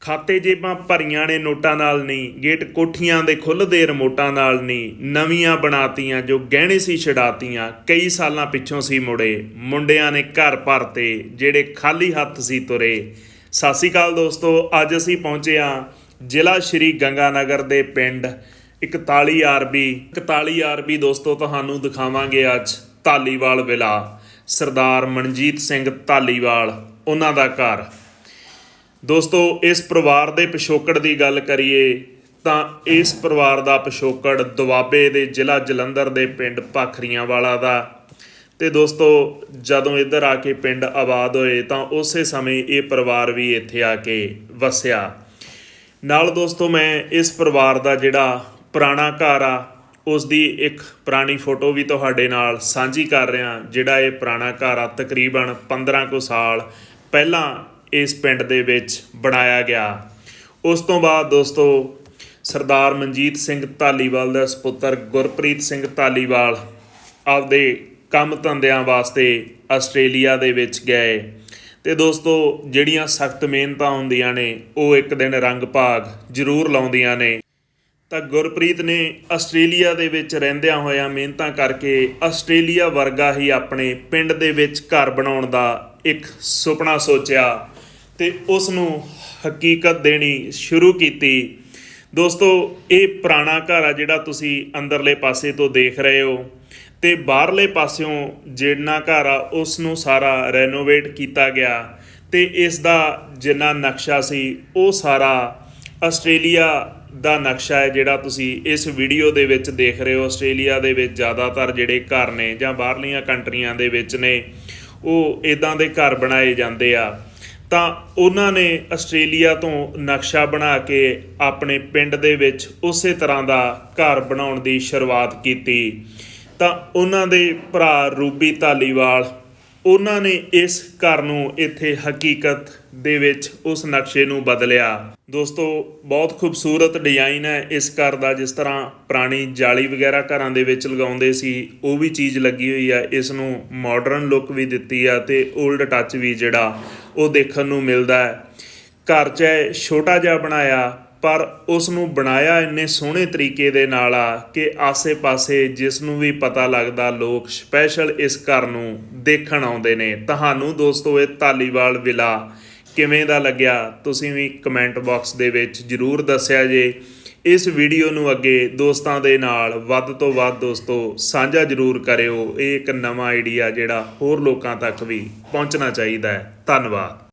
ਖਾਤੇ ਜੇਬਾਂ ਭਰੀਆਂ ਨੇ ਨੋਟਾਂ ਨਾਲ ਨਹੀਂ, ਗੇਟ ਕੋਠੀਆਂ ਦੇ ਖੁੱਲਦੇ ਰਿਮੋਟਾਂ ਨਾਲ ਨਹੀਂ, ਨਵੀਆਂ ਬਣਾਤੀਆਂ ਜੋ ਗਹਿਣੇ ਸੀ ਛਡਾਤੀਆਂ, ਕਈ ਸਾਲਾਂ ਪਿੱਛੋਂ ਸੀ ਮੁੜੇ। ਮੁੰਡਿਆਂ ਨੇ ਘਰ ਭਰਤੇ, ਜਿਹੜੇ ਖਾਲੀ ਹੱਥ ਸੀ ਤੁਰੇ। ਸਤਿ ਸ਼੍ਰੀ ਅਕਾਲ ਦੋਸਤੋ, ਅੱਜ ਅਸੀਂ ਪਹੁੰਚੇ ਹਾਂ ਜ਼ਿਲ੍ਹਾ ਸ਼੍ਰੀ ਗੰਗਾਨਗਰ ਦੇ ਪਿੰਡ 41 ਆਰਬੀ 41 ਆਰਬੀ ਦੋਸਤੋ, ਤੁਹਾਨੂੰ ਦਿਖਾਵਾਂਗੇ ਅੱਜ ਧਾਲੀਵਾਲ ਵਿਲਾ। ਸਰਦਾਰ ਮਨਜੀਤ ਸਿੰਘ ਧਾਲੀਵਾਲ, ਉਹਨਾਂ ਦਾ ਘਰ। ਦੋਸਤੋ, ਇਸ ਪਰਿਵਾਰ ਦੇ ਪਿਛੋਕੜ ਦੀ ਗੱਲ ਕਰੀਏ ਤਾਂ ਇਸ ਪਰਿਵਾਰ ਦਾ ਪਿਛੋਕੜ ਦੁਆਬੇ ਦੇ ਜ਼ਿਲ੍ਹਾ ਜਲੰਧਰ ਦੇ ਪਿੰਡ ਭਾਖਰੀਆਂ ਵਾਲਾ ਦਾ। ਤੇ ਦੋਸਤੋ, ਜਦੋਂ ਇੱਧਰ ਆ ਕੇ ਪਿੰਡ ਆਬਾਦ ਹੋਏ ਤਾਂ ਉਸੇ ਸਮੇਂ ਇਹ ਪਰਿਵਾਰ ਵੀ ਇੱਥੇ ਆ ਕੇ ਵਸਿਆ। ਨਾਲ ਦੋਸਤੋ, ਮੈਂ ਇਸ ਪਰਿਵਾਰ ਦਾ ਜਿਹੜਾ ਪੁਰਾਣਾ ਘਰ ਆ ਉਸ ਦੀ ਇੱਕ ਪੁਰਾਣੀ ਫੋਟੋ ਵੀ ਤੁਹਾਡੇ ਨਾਲ ਸਾਂਝੀ ਕਰ ਰਿਹਾ, ਜਿਹੜਾ ਇਹ ਪੁਰਾਣਾ ਘਰ ਆ ਤਕਰੀਬਨ 15 ਕੁ ਸਾਲ ਪਹਿਲਾਂ ਇਸ ਪਿੰਡ ਦੇ ਵਿੱਚ ਬਣਾਇਆ ਗਿਆ। ਉਸ ਤੋਂ ਬਾਅਦ ਦੋਸਤੋ, ਸਰਦਾਰ ਮਨਜੀਤ ਸਿੰਘ ਧਾਲੀਵਾਲ ਦਾ ਸੁਪੁੱਤਰ ਗੁਰਪ੍ਰੀਤ ਸਿੰਘ ਧਾਲੀਵਾਲ ਆਪਦੇ ਕੰਮ ਧੰਦਿਆਂ ਵਾਸਤੇ ਆਸਟ੍ਰੇਲੀਆ ਦੇ ਵਿੱਚ ਗਏ। ਤੇ ਦੋਸਤੋ, ਜਿਹੜੀਆਂ ਸਖਤ ਮਿਹਨਤਾਂ ਹੁੰਦੀਆਂ ਨੇ, ਉਹ ਇੱਕ ਦਿਨ ਰੰਗ ਭਾਗ ਜ਼ਰੂਰ ਲਾਉਂਦੀਆਂ ਨੇ। ਤਾਂ ਗੁਰਪ੍ਰੀਤ ਨੇ ਆਸਟ੍ਰੇਲੀਆ ਦੇ ਵਿੱਚ ਰਹਿੰਦਿਆਂ ਹੋਇਆਂ ਮਿਹਨਤਾਂ ਕਰਕੇ ਆਸਟ੍ਰੇਲੀਆ ਵਰਗਾ ਹੀ ਆਪਣੇ ਪਿੰਡ ਦੇ ਵਿੱਚ ਘਰ ਬਣਾਉਣ ਦਾ ਇੱਕ ਸੁਪਨਾ ਸੋਚਿਆ। ਤੇ ਉਸ ਨੂੰ ਹਕੀਕਤ ਦੇਣੀ ਸ਼ੁਰੂ ਕੀਤੀ। ਦੋਸਤੋ, ਇਹ ਪੁਰਾਣਾ ਘਰ ਆ ਜਿਹੜਾ ਤੁਸੀਂ ਅੰਦਰਲੇ ਪਾਸੇ ਤੋਂ ਦੇਖ ਰਹੇ ਹੋ ਤੇ ਬਾਹਰਲੇ ਪਾਸਿਓਂ ਜਿਹੜਾ ਘਰ ਆ ਉਸ ਨੂੰ ਸਾਰਾ ਰੈਨੋਵੇਟ ਕੀਤਾ ਗਿਆ ਤੇ ਇਸ ਦਾ ਜਿੰਨਾ ਨਕਸ਼ਾ ਸੀ, ਉਹ ਸਾਰਾ ਆਸਟ੍ਰੇਲੀਆ ਦਾ ਨਕਸ਼ਾ ਹੈ ਜਿਹੜਾ ਤੁਸੀਂ ਇਸ ਵੀਡੀਓ ਦੇ ਵਿੱਚ ਦੇਖ ਰਹੇ ਹੋ। ਆਸਟ੍ਰੇਲੀਆ ਦੇ ਵਿੱਚ ਜ਼ਿਆਦਾਤਰ ਜਿਹੜੇ ਘਰ ਨੇ ਜਾਂ ਬਾਹਰਲੀਆਂ ਕੰਟਰੀਆਂ ਦੇ ਵਿੱਚ ਨੇ, ਉਹ ਇਦਾਂ ਦੇ ਘਰ ਬਣਾਏ ਜਾਂਦੇ ਆ। ਤਾਂ ਉਹਨਾਂ ਨੇ ਆਸਟ੍ਰੇਲੀਆ ਤੋਂ ਨਕਸ਼ਾ ਬਣਾ ਕੇ ਆਪਣੇ ਪਿੰਡ ਦੇ ਵਿੱਚ ਉਸੇ ਤਰ੍ਹਾਂ ਦਾ ਘਰ ਬਣਾਉਣ ਦੀ ਸ਼ੁਰੂਆਤ ਕੀਤੀ। ਤਾਂ ਉਹਨਾਂ ਦੇ ਭਰਾ ਰੂਬੀ ਧਾਲੀਵਾਲ ਉਹਨਾਂ ਨੇ ਇਸ ਘਰ ਨੂੰ ਇੱਥੇ ਹਕੀਕਤ ਦੇ ਵਿੱਚ ਉਸ ਨਕਸ਼ੇ ਨੂੰ ਬਦਲਿਆ। ਦੋਸਤੋ, ਬਹੁਤ ਖੂਬਸੂਰਤ ਡਿਜ਼ਾਈਨ ਹੈ ਇਸ ਘਰ ਦਾ, ਜਿਸ ਤਰ੍ਹਾਂ ਪੁਰਾਣੀ ਜਾਲੀ ਵਗੈਰਾ ਘਰਾਂ ਦੇ ਵਿੱਚ ਲਗਾਉਂਦੇ ਸੀ, ਉਹ ਵੀ ਚੀਜ਼ ਲੱਗੀ ਹੋਈ ਹੈ। ਇਸ ਨੂੰ ਮਾਡਰਨ ਲੁੱਕ ਵੀ ਦਿੱਤੀ ਆ ਤੇ 올ਡ ਟੱਚ ਵੀ ਜਿਹੜਾ ਉਹ ਦੇਖਣ ਨੂੰ ਮਿਲਦਾ ਹੈ। ਘਰ 'ਚ ਇਹ ਛੋਟਾ ਜਿਹਾ ਬਣਾਇਆ ਪਰ ਉਸ ਨੂੰ ਬਣਾਇਆ ਇੰਨੇ ਸੋਹਣੇ ਤਰੀਕੇ ਦੇ ਨਾਲ ਆ ਕਿ ਆਸੇ-ਪਾਸੇ ਜਿਸ ਨੂੰ ਵੀ ਪਤਾ ਲੱਗਦਾ ਲੋਕ ਸਪੈਸ਼ਲ ਇਸ ਘਰ ਨੂੰ ਦੇਖਣ ਆਉਂਦੇ ਨੇ। ਤੁਹਾਨੂੰ ਦੋਸਤੋ, ਇਹ ਧਾਲੀਵਾਲ ਵਿਲਾ ਕਿਵੇਂ ਦਾ ਲੱਗਿਆ? ਤੁਸੀਂ ਵੀ ਕਮੈਂਟ ਬਾਕਸ ਦੇ ਵਿੱਚ ਜਰੂਰ ਦੱਸਿਆ ਜੇ। ਇਸ ਵੀਡੀਓ ਨੂੰ ਅੱਗੇ ਦੋਸਤਾਂ ਦੇ ਨਾਲ ਵੱਧ ਤੋਂ ਵੱਧ ਦੋਸਤੋ ਸਾਂਝਾ ਜਰੂਰ ਕਰਿਓ। ਇਹ ਇੱਕ ਨਵਾਂ ਆਈਡੀਆ ਜਿਹੜਾ ਹੋਰ ਲੋਕਾਂ ਤੱਕ ਵੀ ਪਹੁੰਚਣਾ ਚਾਹੀਦਾ ਹੈ। ਧੰਨਵਾਦ।